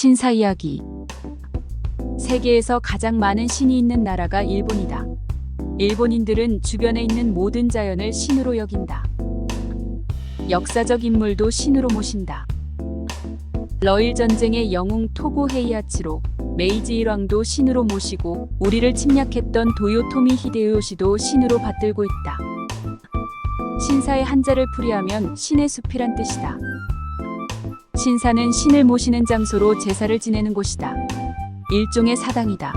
신사 이야기 세계에서 가장 많은 신이 있는 나라가 일본이다. 일본인들은 주변에 있는 모든 자연을 신으로 여긴다. 역사적 인물도 신으로 모신다. 러일 전쟁의 영웅 토고 헤이아치로 메이지 일왕도 신으로 모시고 우리를 침략했던 도요토미 히데요시도 신으로 받들고 있다. 신사의 한자를 풀이하면 신의 숲이란 뜻이다. 신사는 신을 모시는 장소로 제사를 지내는 곳이다. 일종의 사당이다.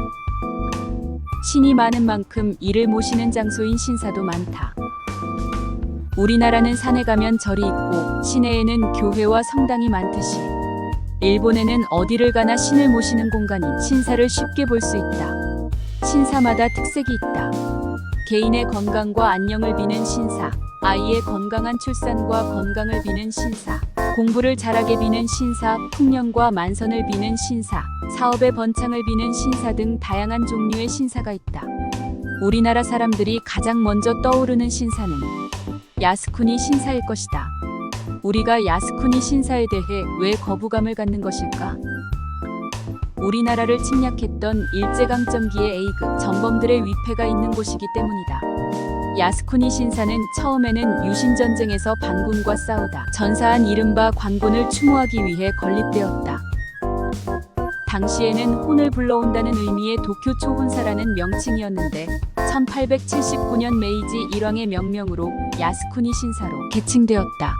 신이 많은 만큼 이를 모시는 장소인 신사도 많다. 우리나라는 산에 가면 절이 있고 시내에는 교회와 성당이 많듯이 일본에는 어디를 가나 신을 모시는 공간인 신사를 쉽게 볼 수 있다. 신사마다 특색이 있다. 개인의 건강과 안녕을 비는 신사, 아이의 건강한 출산과 건강을 비는 신사, 공부를 잘하게 비는 신사, 풍년과 만선을 비는 신사, 사업의 번창을 비는 신사 등 다양한 종류의 신사가 있다. 우리나라 사람들이 가장 먼저 떠오르는 신사는 야스쿠니 신사일 것이다. 우리가 야스쿠니 신사에 대해 왜 거부감을 갖는 것일까? 우리나라를 침략했던 일제강점기의 A급 전범들의 위패가 있는 곳이기 때문이다. 야스쿠니 신사는 처음에는 유신 전쟁에서 반군과 싸우다 전사한 이른바 관군을 추모하기 위해 건립되었다. 당시에는 혼을 불러온다는 의미의 도쿄 초혼사라는 명칭이었는데 1879년 메이지 일왕의 명명으로 야스쿠니 신사로 개칭되었다.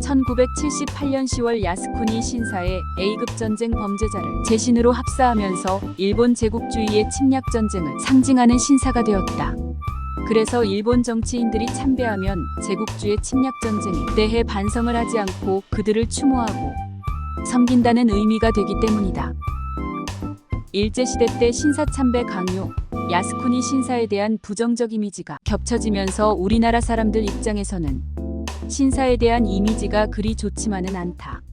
1978년 10월 야스쿠니 신사에 A급 전쟁 범죄자를 재신으로 합사하면서 일본 제국주의의 침략 전쟁을 상징하는 신사가 되었다. 그래서 일본 정치인들이 참배하면 제국주의 침략 전쟁에 대해 반성을 하지 않고 그들을 추모하고 섬긴다는 의미가 되기 때문이다. 일제시대 때 신사참배 강요, 야스쿠니 신사에 대한 부정적 이미지가 겹쳐지면서 우리나라 사람들 입장에서는 신사에 대한 이미지가 그리 좋지만은 않다.